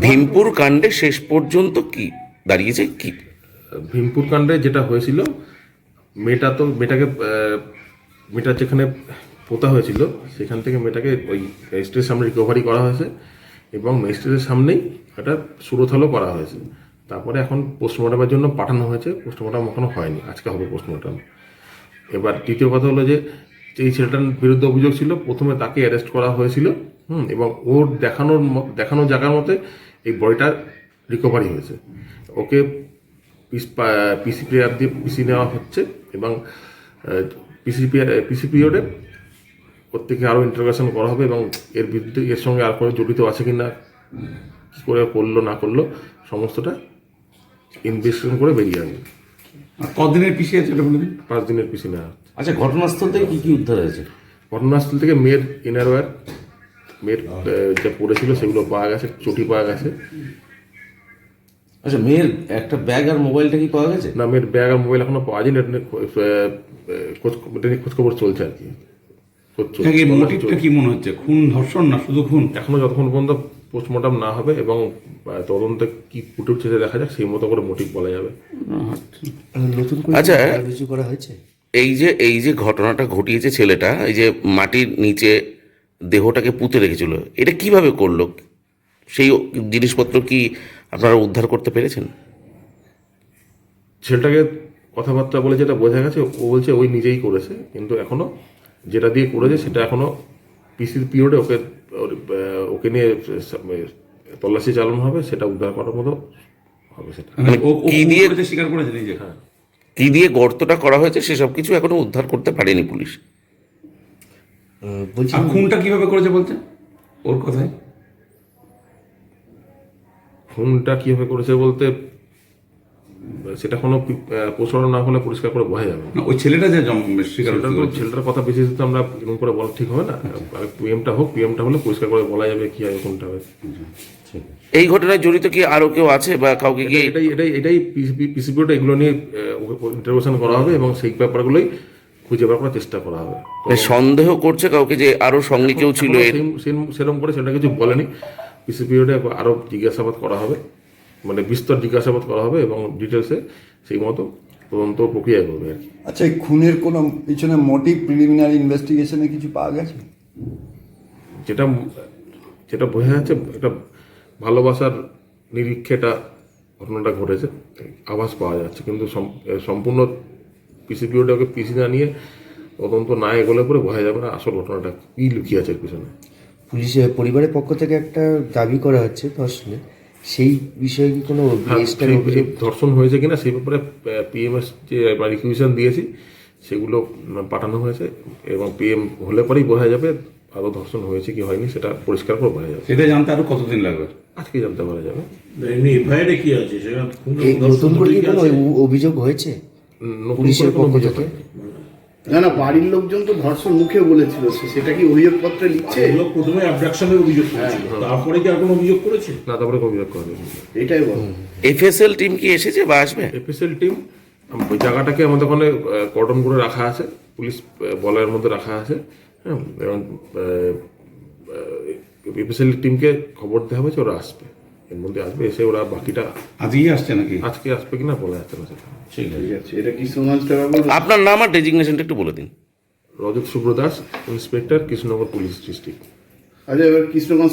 ভীমপুর কাণ্ডে শেষ পর্যন্ত কি? দাঁড়িয়েছে কি? ভীমপুর কাণ্ডে যেটা হয়েছিল মেয়েটা তো মেয়েটাকে আহ, মেয়েটা যেখানে পোতা হয়েছিল সেখান থেকে মেয়েটাকে ওই ম্যাজিস্ট্রেটের সামনে রিকভারি করা হয়েছে এবং ম্যাজিস্ট্রেটের সামনেই একটা সুরথালও করা হয়েছে। তারপরে এখন পোস্টমর্টমের জন্য পাঠানো হয়েছে পোস্টমর্টম এখনও হয়নি আজকে হবে পোস্টমর্টম এবার দ্বিতীয় কথা হলো যে এই ছেলেটার বিরুদ্ধে অভিযোগ ছিল প্রথমে তাকে অ্যারেস্ট করা হয়েছিল। হুম এবং ওর দেখানোর ম- দেখানো জায়গার মতে এই বডিটা রিকভারি হয়েছে। ওকে পিসি প্লেয়ার দিয়ে পিসি নেওয়া হচ্ছে এবং পিসি পিসি পিরিয়ডে প্রত্যেকে আরও ইন্টারোগেশন করা হবে এবং এর বিরুদ্ধে এর সঙ্গে আর কোনো জড়িত আছে কি না কী করে করল না করল সমস্তটা ইনভেস্টিগেশন করে বেরিয়ে আসবে আর কদিনের পিছিয়ে আছে এটা বলে পাঁচ দিনের পিসি নেওয়া হচ্ছে। আচ্ছা ঘটনাস্থল থেকে কী কী উদ্ধার হয়েছে? ঘটনাস্থল থেকে মেয়ের ইনারওয়্যার মেয়ের যা পড়েছিল সেগুলো পাওয়া গেছে চটি পাওয়া গেছে। আচ্ছা মেয়ের একটা ব্যাগ আর মোবাইলটা কি পাওয়া গেছে? না মেয়ের ব্যাগ আর মোবাইল এখনও পাওয়া যায়নি এটা নিয়ে খোঁজ এটা নিয়ে খোঁজখবর চলছে আর কি। মোটিভটা কি মনে হচ্ছে খুন ধর্ষণ না শুধু খুন? এখনও যতক্ষণ পর্যন্ত পোস্টমর্টম না হবে এবং তদন্তে কি ফুটে উঠছে দেখা যাক সেই মতো করে মোটিভ বলা যাবে। নতুন করে আচ্ছা। কিছু করা হয়েছে? এই যে এই যে ঘটনাটা ঘটিয়েছে ছেলেটা এই যে মাটির নিচে দেহটাকে পুঁতে রেখেছিল। এটা কীভাবে করল? সেই জিনিসপত্র কি আপনারা উদ্ধার করতে পেরেছেন? ছেলেটাকে কথাবার্তা বলে যেটা বোঝা গেছে ও বলছে ওই নিজেই করেছে কিন্তু এখনও যেটা দিয়ে করেছে সেটা এখনও পিসির পিরিয়ডে ওকে ওকে নিয়ে তল্লাশি চালানো হবে সেটা উদ্ধার করার মতো হবে সেটা। মানে ও ও কি দিয়ে- স্বীকার করেছে নিজে? কি দিয়ে গর্তটা করা হয়েছে সেসব কিছু এখনও উদ্ধার করতে পারেনি পুলিশ। বলছি খুনটা কীভাবে করেছে বলছে ওর কথায়? খুনটা কীভাবে করেছে বলতে সেটা কোনো পোষণ না হলে পরিষ্কার করে বোঝা যাবে। না। ওই ছেলেটা যে ছেলেটার কথা বেশি তো আমরা এরকম করে বলা ঠিক হবে না। পিএমটা হোক পিএমটা হলে পরিষ্কার করে বলা যাবে কি হবে কোনটা হবে। এই ঘটনায় জড়িত কি আরও কেউ আছে বা কাউকে কি এটাই এটাই এটাই পিসিপিওটা এগুলো নিয়ে ইন্টারভেশন করা হবে এবং সেই ব্যাপারগুলোই খুঁজে বার করার চেষ্টা করা হবে। তো সন্দেহ করছে কাউকে যে আরও সঙ্গে কেউ ছিল সেরকম করে সেটা কিছু বলেনি। পিসিপিওটা আরও জিজ্ঞাসাবাদ করা হবে। মানে বিস্তর জিজ্ঞাসাবাদ করা হবে এবং ডিটেলসে সেই মতো তদন্ত প্রক্রিয়া করবে আর কি। আচ্ছা এই খুনের কোনো পিছনে মোটিভ প্রিলিমিনারি ইনভেস্টিগেশনে কিছু পাওয়া গেছে? যেটা যেটা বোঝা যাচ্ছে একটা ভালোবাসার নিরীক্ষে এটা ঘটনাটা ঘটেছে। আভাস পাওয়া যাচ্ছে কিন্তু সম্পূর্ণ পিসিপিওটাকে পিসি না নিয়ে তদন্ত না এগোলে পরে বোঝা যাবে না আসল ঘটনাটা কী লুকিয়ে আছে পিছনে। পুলিশের পরিবারের পক্ষ থেকে একটা দাবি করা হচ্ছে ধর্ষণে সেই বিষয়ে কি কোনো হ্যাঁ, ধর্ষণ হয়েছে কিনা সেই ব্যাপারে পিএমএস যে রিকুইশন দিয়েছি সেগুলো পাঠানো হয়েছে এবং পিএম হলে পরেই বোঝা যাবে আরও ধর্ষণ হয়েছে কি হয়নি সেটা পরিষ্কার করে বোঝা যাবে। সেটা জানতে আরও কতদিন লাগবে? আজকে জানতে পারা যাবে। এমনি এফআইআরে কি আছে? ধর্ষণ নতুন করে অভিযোগ হয়েছে? পুলিশের পক্ষ থেকে? না না বাড়ির লোকজন তো ধর্ষণ মুখে বলেছিল সেটা কি অভিযোগপত্রে লিখছে। এগুলো প্রথমে অবডাকশনের অভিযোগ করেছিল। তারপরে কি আর কোনো অভিযোগ করেছে না তারপরে অভিযোগ করেনি। এটাই বল। এফএসএল টিম কি এসেছে বা আসবে? এফএসএল টিম ওই জায়গাটাকে আমাদের ওখানে কর্ডন করে রাখা আছে পুলিশ বলয়ের মধ্যে রাখা আছে হ্যাঁ এবং এফএসএল টিমকে খবর দেওয়া হয়েছে ওরা আসবে। এর মধ্যে আসবে এসে ওরা বাকিটা আজকেই আসছে নাকি? আজকে আসবে কিনা বলা যাচ্ছে না। সেটা ঠিক আছে এটা থেকে আপনার নাম আর ডেজিগনেশনটা একটু বলে দিন। Rajat Shubhra Das inspector Krishnanagar police district. আচ্ছা এবার কৃষ্ণগঞ্জ